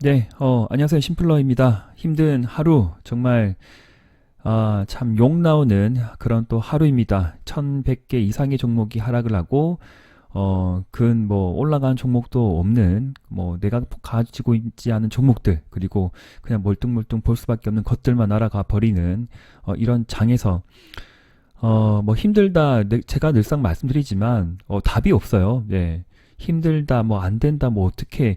네, 어, 안녕하세요. 심플러입니다. 힘든 하루, 정말, 아, 참 욕 나오는 그런 또 하루입니다. 1100개 이상의 종목이 하락을 하고, 어, 근 뭐 올라간 종목도 없는, 뭐 내가 가지고 있지 않은 종목들, 그리고 그냥 멀뚱멀뚱 볼 수밖에 없는 것들만 날아가 버리는, 어, 이런 장에서, 어, 뭐 힘들다, 네, 제가 늘상 말씀드리지만, 어, 답이 없어요. 네. 힘들다, 뭐 안 된다, 뭐 어떻게,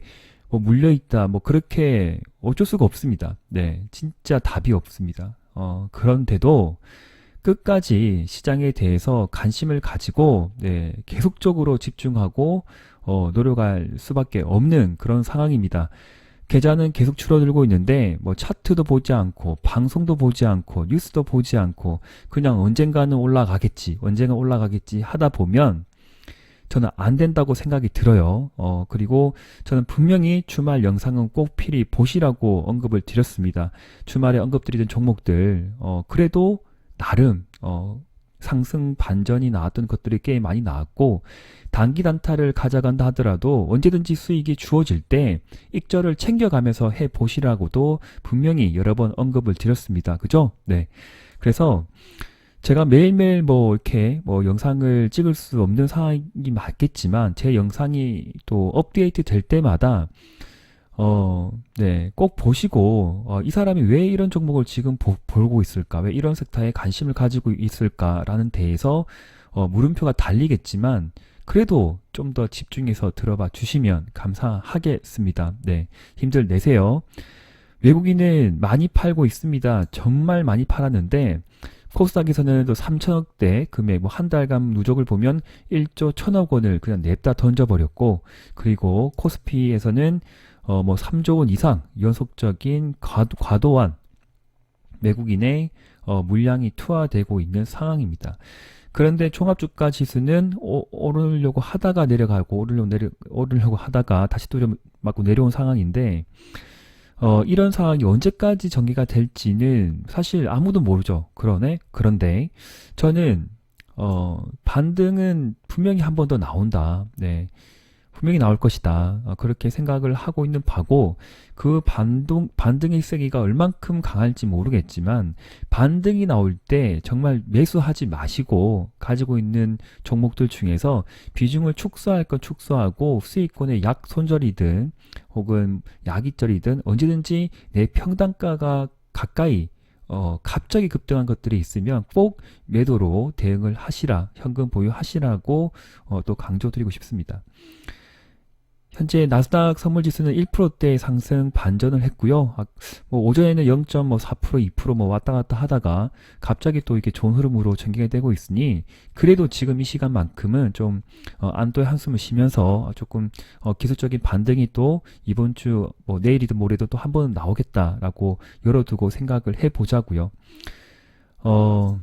뭐 물려있다, 뭐 그렇게 어쩔 수가 없습니다. 네, 진짜 답이 없습니다. 어, 그런데도 끝까지 시장에 대해서 관심을 가지고, 네, 계속적으로 집중하고, 어, 노력할 수밖에 없는 그런 상황입니다. 계좌는 계속 줄어들고 있는데, 뭐 차트도 보지 않고, 방송도 보지 않고, 뉴스도 보지 않고, 그냥 언젠가는 올라가겠지, 언젠가 올라가겠지 하다 보면, 저는 안 된다고 생각이 들어요. 어, 그리고 저는 분명히 주말 영상은 꼭 필히 보시라고 언급을 드렸습니다. 주말에 언급드리던 종목들, 어, 그래도 나름, 어, 상승 반전이 나왔던 것들이 꽤 많이 나왔고, 단기 단타를 가져간다 하더라도 언제든지 수익이 주어질 때 익절을 챙겨가면서 해 보시라고도 분명히 여러 번 언급을 드렸습니다. 그죠? 네. 그래서 제가 매일매일 뭐 이렇게 뭐 영상을 찍을 수 없는 상황이 맞겠지만 제 영상이 또 업데이트 될 때마다 어, 네, 꼭 보시고 어, 이 사람이 왜 이런 종목을 지금 보, 보고 있을까? 왜 이런 섹터에 관심을 가지고 있을까라는 데에서 어, 물음표가 달리겠지만 그래도 좀 더 집중해서 들어봐 주시면 감사하겠습니다. 네, 힘들 내세요. 외국인은 많이 팔고 있습니다. 정말 많이 팔았는데 코스닥에서는 또 3천억대 금액, 뭐 한 달간 누적을 보면 1조 1천억 원을 그냥 냅다 던져버렸고, 그리고 코스피에서는 어 뭐 3조 원 이상 연속적인 과도, 과도한 외국인의 어 물량이 투하되고 있는 상황입니다. 그런데 종합주가 지수는 오, 오르려고 하다가 내려가고 오르려고 내려 오르려고 하다가 다시 또 맞고 내려온 상황인데 어, 이런 상황이 언제까지 전개가 될지는 사실 아무도 모르죠. 그러네. 그런데 저는 어, 반등은 분명히 한 번 더 나온다. 네. 분명히 나올 것이다. 어, 그렇게 생각을 하고 있는 바고 그 반동 반등의 세기가 얼만큼 강할지 모르겠지만 반등이 나올 때 정말 매수하지 마시고 가지고 있는 종목들 중에서 비중을 축소할 건 축소하고 수익권의 약 손절이든 혹은 약이절이든 언제든지 내 평단가가 가까이 어, 갑자기 급등한 것들이 있으면 꼭 매도로 대응을 하시라, 현금 보유하시라고 어, 또 강조드리고 싶습니다. 현재 나스닥 선물 지수는 1%대 상승 반전을 했고요. 아, 뭐 오전에는 0.4% 2%뭐 왔다 갔다 하다가 갑자기 또 이렇게 좋은 흐름으로 전개가 되고 있으니 그래도 지금 이 시간만큼은 좀 어, 안도의 한숨을 쉬면서 조금 어, 기술적인 반등이 또 이번 주 뭐 내일이든 모레도 또한 번 나오겠다라고 열어두고 생각을 해보자고요. 어.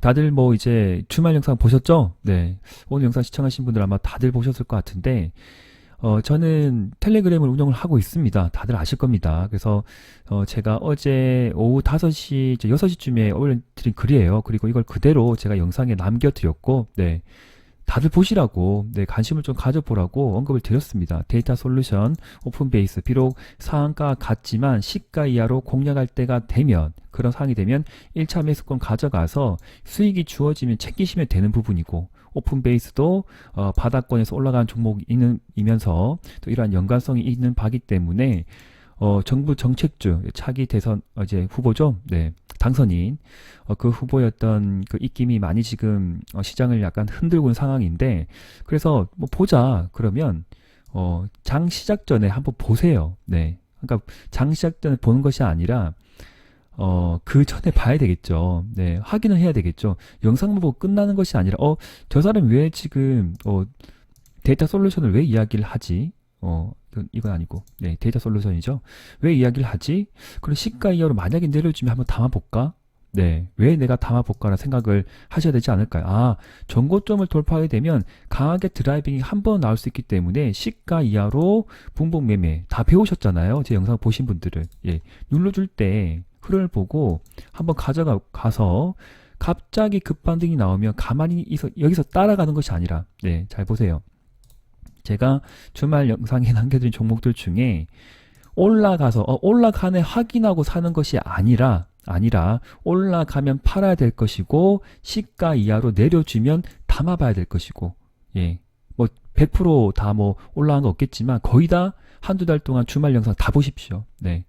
다들 뭐 이제 주말 영상 보셨죠? 네. 오늘 영상 시청하신 분들 아마 다들 보셨을 것 같은데, 어, 저는 텔레그램을 운영을 하고 있습니다. 다들 아실 겁니다. 그래서, 어, 제가 어제 오후 5시, 6시쯤에 올려드린 글이에요. 그리고 이걸 그대로 제가 영상에 남겨드렸고, 네. 다들 보시라고 네, 관심을 좀 가져보라고 언급을 드렸습니다. 데이터 솔루션 오픈 베이스 비록 상한가 같지만 시가 이하로 공략할 때가 되면 그런 상황이 되면 1차 매수권 가져가서 수익이 주어지면 챙기시면 되는 부분이고 오픈 베이스도 어, 바닥권에서 올라가는 종목이 있는 이면서 또 이러한 연관성이 있는 바기 때문에 어, 정부 정책주 차기 대선 어제 후보죠. 네. 당선인 어, 그 후보였던 그 입김이 많이 지금 어, 시장을 약간 흔들고 있는 상황인데 그래서 뭐 보자 그러면 어, 장 시작 전에 한번 보세요. 네. 그러니까 장 시작 전에 보는 것이 아니라 어, 그 전에 봐야 되겠죠. 네. 확인을 해야 되겠죠. 영상만 보고 끝나는 것이 아니라 어, 저 사람 왜 지금 어, 데이터 솔루션을 왜 이야기를 하지? 어, 이건, 아니고, 네, 데이터 솔루션이죠. 왜 이야기를 하지? 그럼 시가 이하로 만약에 내려주면 한번 담아볼까? 네, 왜 내가 담아볼까라는 생각을 하셔야 되지 않을까요? 아, 전고점을 돌파하게 되면 강하게 드라이빙이 한 번 나올 수 있기 때문에 시가 이하로 분봉 매매 다 배우셨잖아요. 제 영상 보신 분들은. 예, 눌러줄 때 흐름을 보고 한번 가져가, 가서 갑자기 급반등이 나오면 가만히 있어, 여기서 따라가는 것이 아니라, 네, 잘 보세요. 제가 주말 영상에 남겨드린 종목들 중에 올라가서 어, 올라가네 확인하고 사는 것이 아니라 아니라 올라가면 팔아야 될 것이고 시가 이하로 내려주면 담아봐야 될 것이고 예. 뭐 100%다 뭐 올라간 거 없겠지만 거의 다 한두 달 동안 주말 영상 다 보십시오. 네.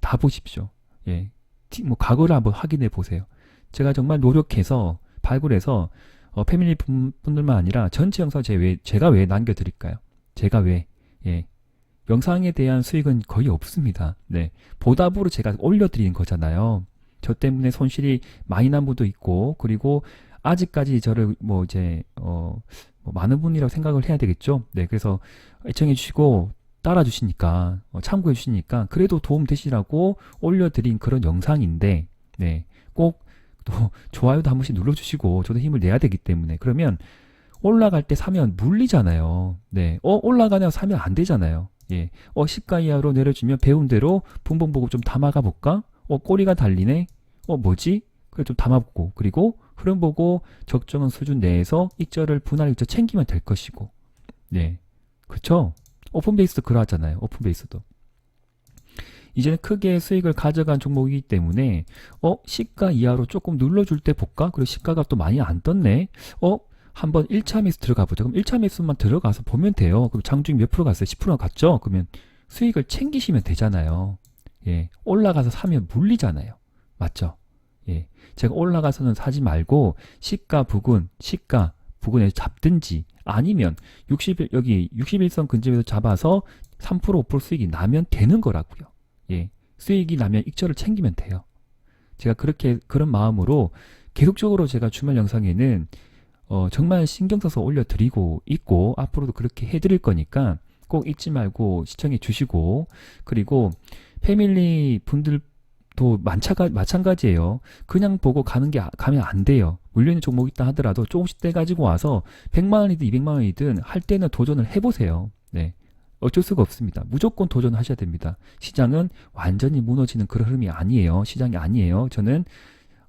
다 보십시오. 예. 티- 뭐 과거를 한번 확인해 보세요. 제가 정말 노력해서 발굴해서 어, 패밀리 분- 분들만 아니라 전체 영상 제 왜, 제가 왜 남겨드릴까요? 제가 왜, 예. 영상에 대한 수익은 거의 없습니다. 네. 보답으로 제가 올려드리는 거잖아요. 저 때문에 손실이 많이 난 분도 있고, 그리고 아직까지 저를 뭐 이제, 어, 뭐 많은 분이라고 생각을 해야 되겠죠? 네. 그래서 애청해 주시고, 따라 주시니까, 어, 참고해 주시니까, 그래도 도움 되시라고 올려드린 그런 영상인데, 네. 꼭 또 좋아요도 한 번씩 눌러주시고 저도 힘을 내야 되기 때문에 그러면 올라갈 때 사면 물리잖아요. 네, 어 올라가냐 사면 안 되잖아요. 예, 어 시가 이하로 내려주면 배운 대로 분봉 보고 좀 담아가 볼까? 어 꼬리가 달리네. 어 뭐지? 그래 좀 담아보고 그리고 흐름 보고 적정한 수준 내에서 익절을 분할 익절 챙기면 될 것이고, 네, 그쵸? 오픈 베이스도 그러하잖아요. 오픈 베이스도. 이제는 크게 수익을 가져간 종목이기 때문에 어 시가 이하로 조금 눌러줄 때 볼까? 그리고 시가가 또 많이 안 떴네. 어 한번 1차 매수 들어가 보자. 그럼 1차 매수만 들어가서 보면 돼요. 그럼 장중이 몇 프로 갔어요? 10% 갔죠? 그러면 수익을 챙기시면 되잖아요. 예. 올라가서 사면 물리잖아요. 맞죠? 예. 제가 올라가서는 사지 말고 시가 부근, 시가 부근에서 잡든지 아니면 60일 여기 61선 근접에서 잡아서 3% 5% 수익이 나면 되는 거라고요. 예. 수익이 나면 익절을 챙기면 돼요. 제가 그렇게 그런 마음으로 계속적으로 제가 주말 영상에는 어, 정말 신경 써서 올려드리고 있고 앞으로도 그렇게 해드릴 거니까 꼭 잊지 말고 시청해 주시고 그리고 패밀리 분들도 마찬가, 마찬가지예요. 그냥 보고 가는 게 아- 가면 안 돼요. 물려있는 종목 있다 하더라도 조금씩 떼 가지고 와서 100만 원이든 200만 원이든 할 때는 도전을 해보세요. 네. 어쩔 수가 없습니다. 무조건 도전하셔야 됩니다. 시장은 완전히 무너지는 그런 흐름이 아니에요. 시장이 아니에요. 저는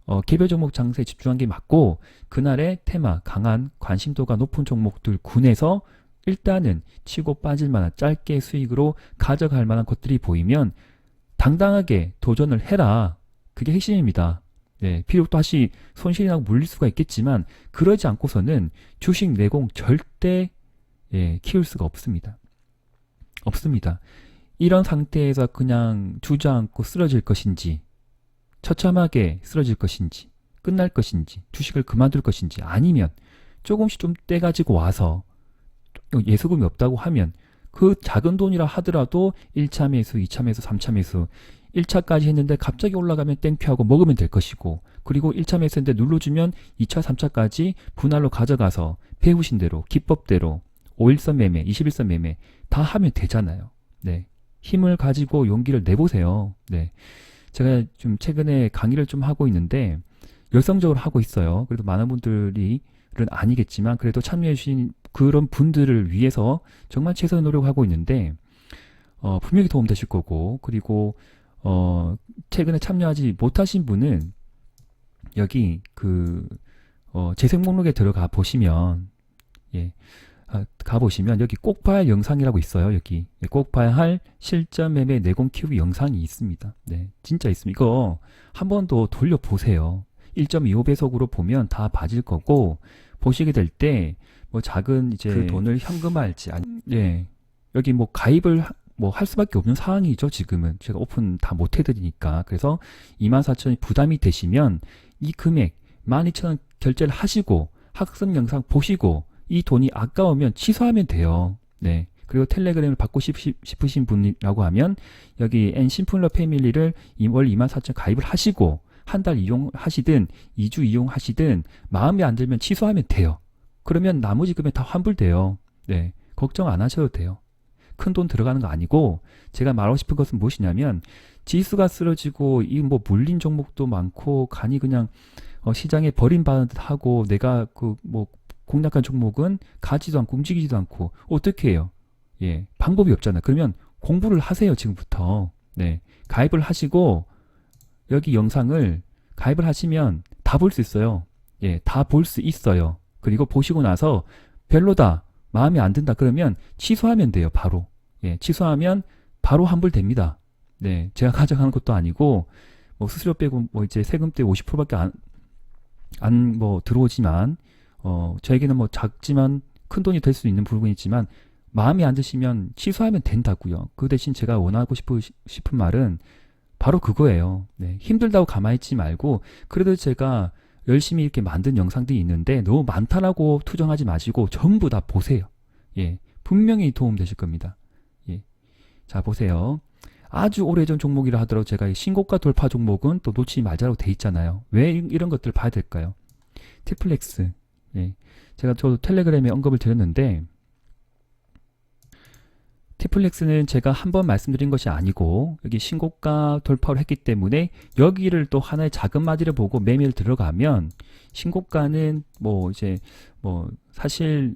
어, 개별 종목 장세에 집중한 게 맞고 그날의 테마 강한 관심도가 높은 종목들 군에서 일단은 치고 빠질 만한 짧게 수익으로 가져갈 만한 것들이 보이면 당당하게 도전을 해라. 그게 핵심입니다. 네, 비록 다시 손실이 나고 물릴 수가 있겠지만 그러지 않고서는 주식 내공 절대 예, 키울 수가 없습니다. 없습니다. 이런 상태에서 그냥 주저앉고 쓰러질 것인지 처참하게 쓰러질 것인지 끝날 것인지 주식을 그만둘 것인지 아니면 조금씩 좀 떼가지고 와서 예수금이 없다고 하면 그 작은 돈이라 하더라도 1차 매수, 2차 매수, 3차 매수 1차까지 했는데 갑자기 올라가면 땡표하고 먹으면 될 것이고 그리고 1차 매수인데 눌러주면 2차, 3차까지 분할로 가져가서 배우신 대로 기법대로 5일선 매매, 21선 매매 다 하면 되잖아요. 네. 힘을 가지고 용기를 내보세요. 네. 제가 좀 최근에 강의를 좀 하고 있는데 열성적으로 하고 있어요. 그래도 많은 분들이 는 아니겠지만 그래도 참여해 주신 그런 분들을 위해서 정말 최선의 노력을 하고 있는데 어, 분명히 도움 되실 거고 그리고 어, 최근에 참여하지 못하신 분은 여기 그 어, 재생 목록에 들어가 보시면 예. 아, 가보시면 여기 꼭 봐야 할 영상이라고 있어요. 여기 예, 꼭 봐야 할 실전 매매 내공 키우기 영상이 있습니다. 네, 진짜 있습니다. 이거 한 번 더 돌려보세요. 1.25배속으로 보면 다 봐질 거고 보시게 될 때 뭐 작은 이제 그 돈을 현금화할지 아니 예 여기 뭐 가입을 뭐 할 수밖에 없는 상황이죠 지금은 제가 오픈 다 못 해드리니까 그래서 24,000원이 부담이 되시면 이 금액 12,000원 결제를 하시고 학습 영상 보시고 이 돈이 아까우면 취소하면 돼요. 네. 그리고 텔레그램을 받고 싶- 싶으신 분이라고 하면 여기 엔 심플러 패밀리를 월 24,000원 가입을 하시고 한 달 이용하시든 2주 이용하시든 마음에 안 들면 취소하면 돼요. 그러면 나머지 금액 다 환불돼요. 네. 걱정 안 하셔도 돼요. 큰 돈 들어가는 거 아니고 제가 말하고 싶은 것은 무엇이냐면 지수가 쓰러지고 이 뭐 물린 종목도 많고 간이 그냥 어, 시장에 버림받은 듯 하고 내가 그 뭐 공략한 종목은 가지도 않고 움직이지도 않고 어떻게 해요? 예, 방법이 없잖아요. 그러면 공부를 하세요 지금부터. 네, 가입을 하시고 여기 영상을 가입을 하시면 다 볼 수 있어요. 예, 다 볼 수 있어요. 그리고 보시고 나서 별로다. 마음에 안 든다 그러면 취소하면 돼요. 바로. 예, 취소하면 바로 환불됩니다. 네, 제가 가져가는 것도 아니고 뭐 수수료 빼고 뭐 이제 세금 때 50%밖에 안 안 뭐 들어오지만 어 저에게는 뭐 작지만 큰 돈이 될 수 있는 부분이지만 마음에 안 드시면 취소하면 된다고요. 그 대신 제가 원하고 싶으, 싶은 말은 바로 그거예요. 네, 힘들다고 가만히 있지 말고 그래도 제가 열심히 이렇게 만든 영상들이 있는데 너무 많다라고 투정하지 마시고 전부 다 보세요. 예, 분명히 도움 되실 겁니다. 예, 자 보세요. 아주 오래전 종목이라 하더라도 제가 이 신고가 돌파 종목은 또 놓치지 말자라고 돼 있잖아요. 왜 이- 이런 것들 을 봐야 될까요? 티플렉스. 예. 제가 저도 텔레그램에 언급을 드렸는데 티플렉스는 제가 한 번 말씀드린 것이 아니고 여기 신고가 돌파를 했기 때문에 여기를 또 하나의 작은 마디를 보고 매매를 들어가면 신고가는 뭐 이제 뭐 사실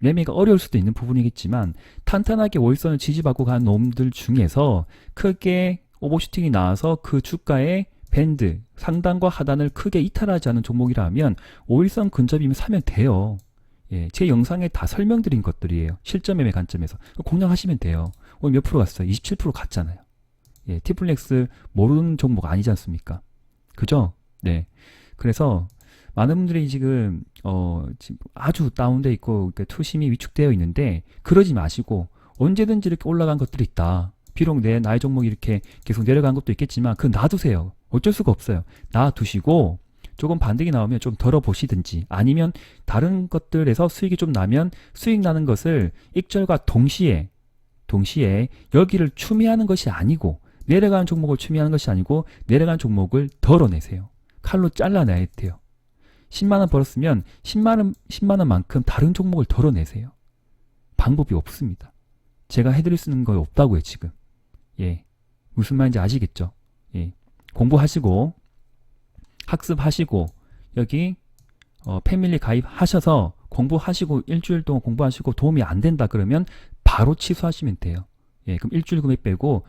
매매가 어려울 수도 있는 부분이겠지만 탄탄하게 월선을 지지받고 간 놈들 중에서 크게 오버슈팅이 나와서 그 주가의 밴드 상단과 하단을 크게 이탈하지 않은 종목이라면 5일선 근접이면 사면 돼요. 예, 제 영상에 다 설명드린 것들이에요. 실전 매매 관점에서 공략하시면 돼요. 오늘 몇 프로 갔어요? 27% 갔잖아요. 예, 티플렉스 모르는 종목 아니지 않습니까? 그죠? 네. 그래서 많은 분들이 지금 어 지금 아주 다운돼 있고 이렇게 투심이 위축되어 있는데 그러지 마시고 언제든지 이렇게 올라간 것들이 있다. 비록 내 나의 종목이 이렇게 계속 내려간 것도 있겠지만 그 놔두세요. 어쩔 수가 없어요. 놔두시고 조금 반등이 나오면 좀 덜어 보시든지 아니면 다른 것들에서 수익이 좀 나면 수익 나는 것을 익절과 동시에 동시에 여기를 추미하는 것이 아니고 내려가는 종목을 추미하는 것이 아니고 내려가는 종목을 덜어내세요. 칼로 잘라내야 돼요. 10만 원 벌었으면 10만 원 10만 원만큼 다른 종목을 덜어내세요. 방법이 없습니다. 제가 해드릴 수 있는 거 없다고요 지금. 예, 무슨 말인지 아시겠죠? 예, 공부하시고 학습하시고 여기 어, 패밀리 가입하셔서 공부하시고 일주일 동안 공부하시고 도움이 안 된다 그러면 바로 취소하시면 돼요. 예, 그럼 일주일 금액 빼고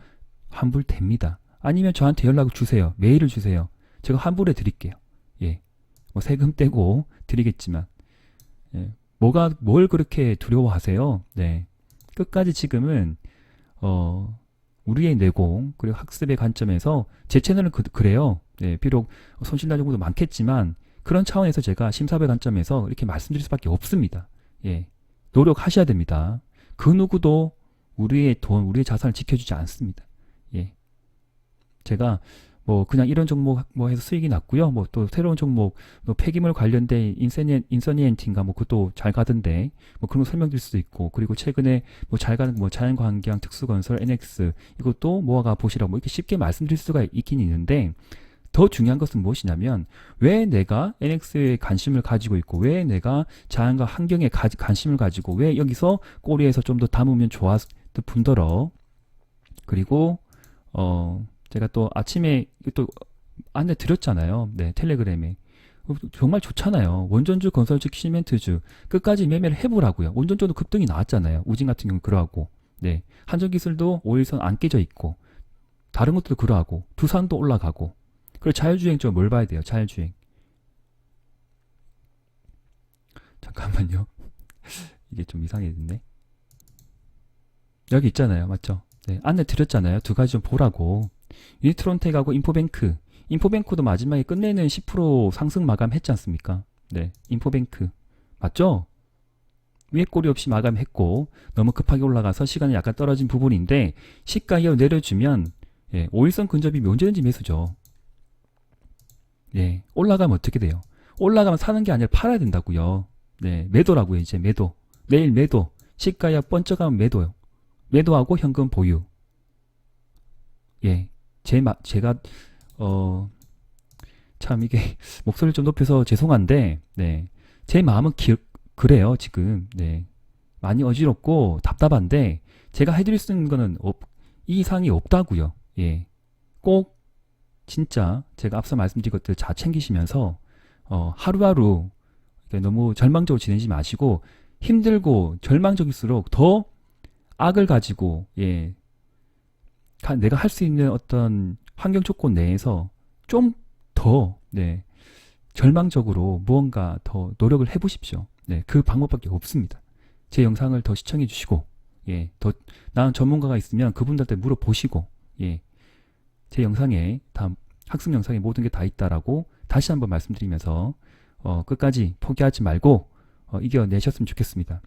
환불됩니다. 아니면 저한테 연락을 주세요. 메일을 주세요. 제가 환불해 드릴게요. 예, 뭐 세금 떼고 드리겠지만 예, 뭐가 뭘 그렇게 두려워하세요? 네, 끝까지 지금은 어 우리의 내공 그리고 학습의 관점에서 제 채널은 그, 그래요. 네, 비록 손실날 정도도 많겠지만 그런 차원에서 제가 심사배 관점에서 이렇게 말씀드릴 수밖에 없습니다. 예, 노력하셔야 됩니다. 그 누구도 우리의 돈, 우리의 자산을 지켜주지 않습니다. 예, 제가 뭐 그냥 이런 종목 뭐 해서 수익이 났고요. 뭐 또 새로운 종목 뭐 폐기물 관련된 인서니 인서니엔틴가 뭐 그것도 잘 가던데 뭐 그런 거 설명드릴 수도 있고 그리고 최근에 뭐 잘 가는 뭐 자연환경 특수건설 NX 이것도 모아가 보시라고 뭐 이렇게 쉽게 말씀드릴 수가 있긴 있는데 더 중요한 것은 무엇이냐면 왜 내가 NX에 관심을 가지고 있고 왜 내가 자연과 환경에 가, 관심을 가지고 왜 여기서 꼬리에서 좀 더 담으면 좋았을 뿐더러 그리고 어 제가 또 아침에 또 안내 드렸잖아요. 네, 텔레그램에. 어, 정말 좋잖아요. 원전주, 건설주, 시멘트주 끝까지 매매를 해보라고요. 원전주도 급등이 나왔잖아요. 우진 같은 경우 그러하고, 네, 한전기술도 5일선 안 깨져 있고, 다른 것들도 그러하고, 두산도 올라가고, 그리고 자율주행 좀 뭘 봐야 돼요? 자율주행. 잠깐만요. 이게 좀 이상해졌네. 여기 있잖아요. 맞죠? 네, 안내 드렸잖아요. 두 가지 좀 보라고. 유니트론텍하고 인포뱅크. 인포뱅크도 마지막에 끝내는 10% 상승 마감했지 않습니까? 네, 인포뱅크. 맞죠? 위에 꼬리 없이 마감했고 너무 급하게 올라가서 시간이 약간 떨어진 부분인데 시가 이어 내려주면 예, 5일선 근접이 언제든지 매수죠. 예, 올라가면 어떻게 돼요? 올라가면 사는 게 아니라 팔아야 된다고요. 네, 매도라고요, 이제 매도. 내일 매도. 시가야 번쩍하면 매도요. 매도하고 현금 보유. 예, 제 마, 제가 어, 참 이게 목소리를 좀 높여서 죄송한데, 네, 제 마음은 기, 그래요 지금. 네, 많이 어지럽고 답답한데 제가 해드릴 수 있는 거는 없, 이 이상이 없다고요. 예, 꼭 진짜 제가 앞서 말씀드린 것들 잘 챙기시면서 어, 하루하루 너무 절망적으로 지내지 마시고 힘들고 절망적일수록 더 악을 가지고 예 가- 내가 할 수 있는 어떤 환경 조건 내에서 좀 더 네, 절망적으로 무언가 더 노력을 해보십시오. 네, 그 방법밖에 없습니다. 제 영상을 더 시청해 주시고, 예, 더 나은 전문가가 있으면 그분들한테 물어보시고, 예, 제 영상에 다 학습 영상에 모든 게 다 있다라고 다시 한번 말씀드리면서 어, 끝까지 포기하지 말고 어, 이겨내셨으면 좋겠습니다.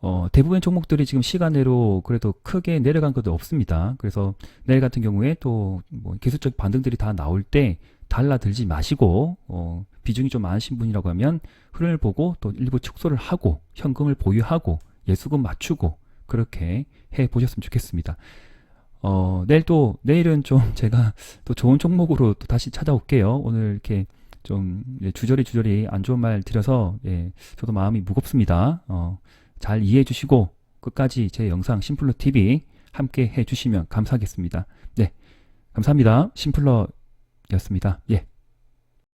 어, 대부분의 종목들이 지금 시간으로 그래도 크게 내려간 것도 없습니다. 그래서 내일 같은 경우에 또 뭐 기술적 반등들이 다 나올 때 달라들지 마시고 어, 비중이 좀 많으신 분이라고 하면 흐름을 보고 또 일부 축소를 하고 현금을 보유하고 예수금 맞추고 그렇게 해 보셨으면 좋겠습니다. 어, 내일 또 내일은 좀 제가 또 좋은 종목으로 또 다시 찾아올게요. 오늘 이렇게 좀 예, 주저리 주저리 안 좋은 말 드려서 예, 저도 마음이 무겁습니다. 어, 잘 이해해 주시고 끝까지 제 영상 심플러 TV 함께 해 주시면 감사하겠습니다. 네. 감사합니다. 심플러였습니다. 예.